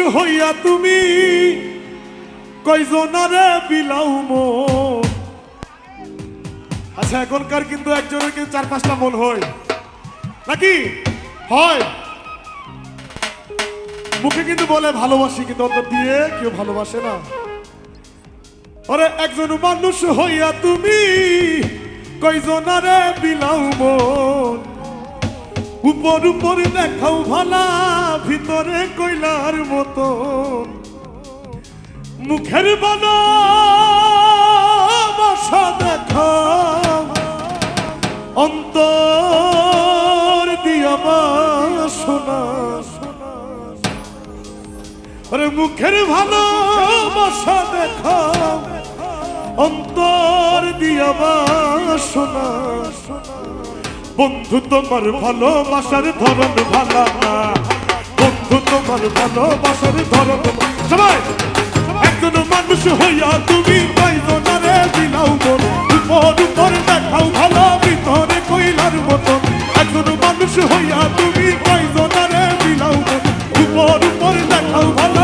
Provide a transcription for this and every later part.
হইয়া তুমি কয়জনারে বিলাও মন আচ্ছা এখনকার কিন্তু একজনের কিন্তু চার পাঁচটা মন হয়। নাকি? হয়। মুখে কিন্তু বলে ভালোবাসি, কিন্তু অন্তর দিয়ে কেউ ভালোবাসে না। আরে, একজন মানুষ হইয়া তুমি কয়জনারে বিলাও মন। উপর উপর দেখাও ভালা, ভিতরে কইলার মতো। মুখের বানা দেখাও অন্তর দিয়া বাসনা আরে মুখের ভালো দেখাও অন্তর দিয়া বাসনা বন্ধু, তোমার ভালোবাসার ধরন ভালো না। বন্ধু, তোমার ভালোবাসার ধরন সবাই, একজন মানুষ হইয়া তুমি হইয়া তুমি কয়জনারে বিলাও মন। উপর উপর দেখাও ভালো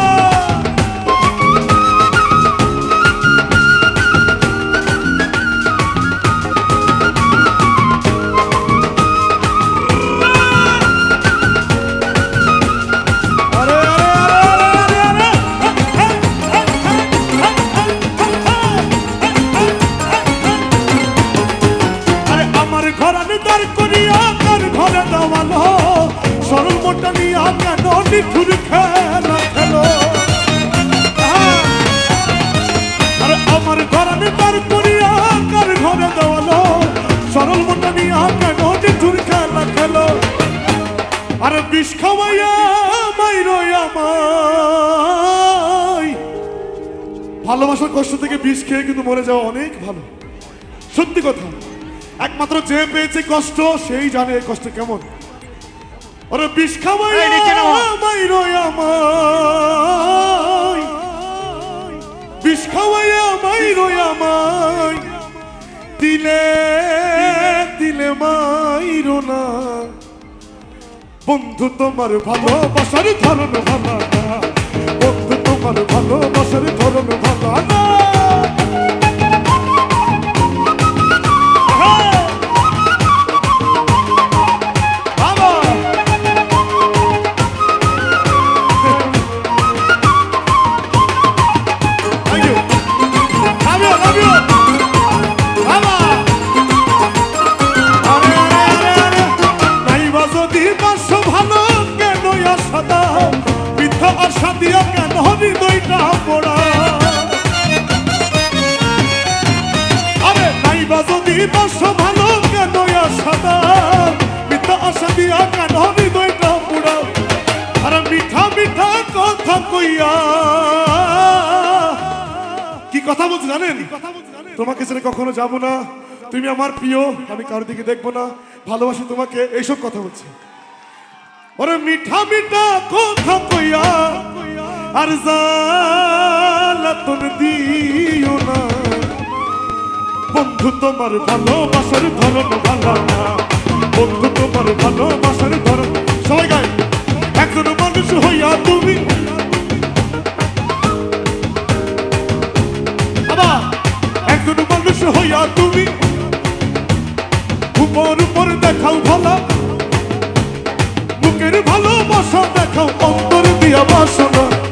করিয়া তার ঘরে দেওয়ালো, সরল মোটা নিয়া কেন নিঠুর খেলা খেলো। আরে আমার ঘরানে দাঁড় করিয়া তার ঘরে দেওয়ালো, সরল মোটা নিয়া কেন নিঠুর খেলা খেলো। আরে বিষ খাওয়াইয়া মাইরো আমায় ভালোবাসার কষ্ট থেকে বিষ খেয়ে কিন্তু মরে যাওয়া অনেক ভালো। সত্যি কথা। একমাত্র যে পেয়েছে কষ্ট সেই জানে কষ্ট কেমন। ওরে বিষ আমায় বিষ খাওয়াইয়া মাইরো আমায়। দিলে দিলে মাইরো না। বন্ধু তোমার ভালোবাসার ধরন ভালো না। বন্ধু তোমার ভালোবাসার ধরন ভালো না। তোমাকে ছেড়ে কখনো যাব না। তুমি আমার প্রিয়, আমি কারোর দিকে দেখব না। ভালোবাসি তোমাকে, এইসব কথা বলছি। ওরে মিঠা মিঠা কথা কইয়া, আর জালাতন দিও না। বন্ধু, তোমার ভালোবাসার ধরন ভালো না। বন্ধু, তোমার ভালোবাসার ধরন। সবাই গায় একজন মানুষ হইয়া তুমি। একজন মানুষ হইয়া তুমি। উপর উপর দেখাও ভালো। মুখের ভালোবাসা দেখাও, অন্তর দিয়া বাসনা।